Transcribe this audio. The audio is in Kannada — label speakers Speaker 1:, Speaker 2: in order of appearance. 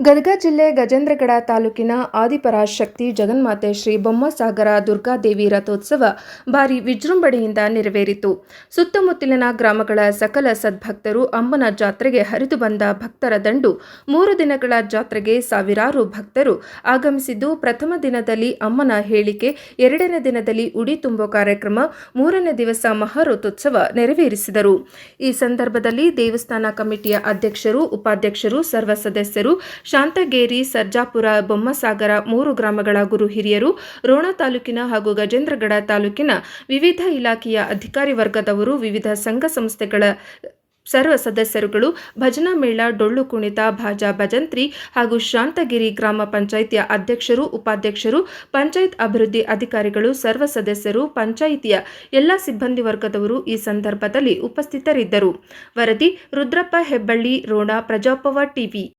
Speaker 1: ಗದಗ ಜಿಲ್ಲೆ ಗಜೇಂದ್ರಗಡ ತಾಲೂಕಿನ ಆದಿಪರಾಶಕ್ತಿ ಜಗನ್ಮಾತೆ ಶ್ರೀ ಬೊಮ್ಮಸಾಗರ ದುರ್ಗಾದೇವಿ ರಥೋತ್ಸವ ಭಾರಿ ವಿಜೃಂಭಣೆಯಿಂದ ನೆರವೇರಿತು. ಸುತ್ತಮುತ್ತಲಿನ ಗ್ರಾಮಗಳ ಸಕಲ ಸದ್ಭಕ್ತರು ಅಮ್ಮನ ಜಾತ್ರೆಗೆ ಹರಿದು ಬಂದ ಭಕ್ತರ ದಂಡು ಮೂರು ದಿನಗಳ ಜಾತ್ರೆಗೆ ಸಾವಿರಾರು ಭಕ್ತರು ಆಗಮಿಸಿದ್ದು, ಪ್ರಥಮ ದಿನದಲ್ಲಿ ಅಮ್ಮನ ಹೇಳಿಕೆ, ಎರಡನೇ ದಿನದಲ್ಲಿ ಉಡಿ ತುಂಬೋ ಕಾರ್ಯಕ್ರಮ, ಮೂರನೇ ದಿವಸ ಮಹಾರಥೋತ್ಸವ ನೆರವೇರಿಸಿದರು. ಈ ಸಂದರ್ಭದಲ್ಲಿ ದೇವಸ್ಥಾನ ಕಮಿಟಿಯ ಅಧ್ಯಕ್ಷರು, ಉಪಾಧ್ಯಕ್ಷರು, ಸರ್ವ ಸದಸ್ಯರು ಶಾಂತಗೇರಿ, ಸರ್ಜಾಪುರ, ಬೊಮ್ಮಸಾಗರ ಮೂರು ಗ್ರಾಮಗಳ ಗುರು ಹಿರಿಯರು, ರೋಣ ತಾಲೂಕಿನ ಹಾಗೂ ಗಜೇಂದ್ರಗಡ ತಾಲೂಕಿನ ವಿವಿಧ ಇಲಾಖೆಯ ಅಧಿಕಾರಿ ವರ್ಗದವರು, ವಿವಿಧ ಸಂಘ ಸಂಸ್ಥೆಗಳ ಸರ್ವ ಸದಸ್ಯರುಗಳು, ಭಜನಾ ಮೇಳ, ಡೊಳ್ಳು ಕುಣಿತ, ಭಾಜಾ ಭಜಂತ್ರಿ ಹಾಗೂ ಶಾಂತಗಿರಿ ಗ್ರಾಮ ಪಂಚಾಯಿತಿಯ ಅಧ್ಯಕ್ಷರು, ಉಪಾಧ್ಯಕ್ಷರು, ಪಂಚಾಯತ್ ಅಭಿವೃದ್ಧಿ ಅಧಿಕಾರಿಗಳು, ಸರ್ವ ಸದಸ್ಯರು, ಪಂಚಾಯಿತಿಯ ಎಲ್ಲ ಸಿಬ್ಬಂದಿ ವರ್ಗದವರು ಈ ಸಂದರ್ಭದಲ್ಲಿ ಉಪಸ್ಥಿತರಿದ್ದರು. ವರದಿ, ರುದ್ರಪ್ಪ ಹೆಬ್ಬಳ್ಳಿ, ರೋಣ ಪ್ರಜಾಪವ ಟಿವಿ.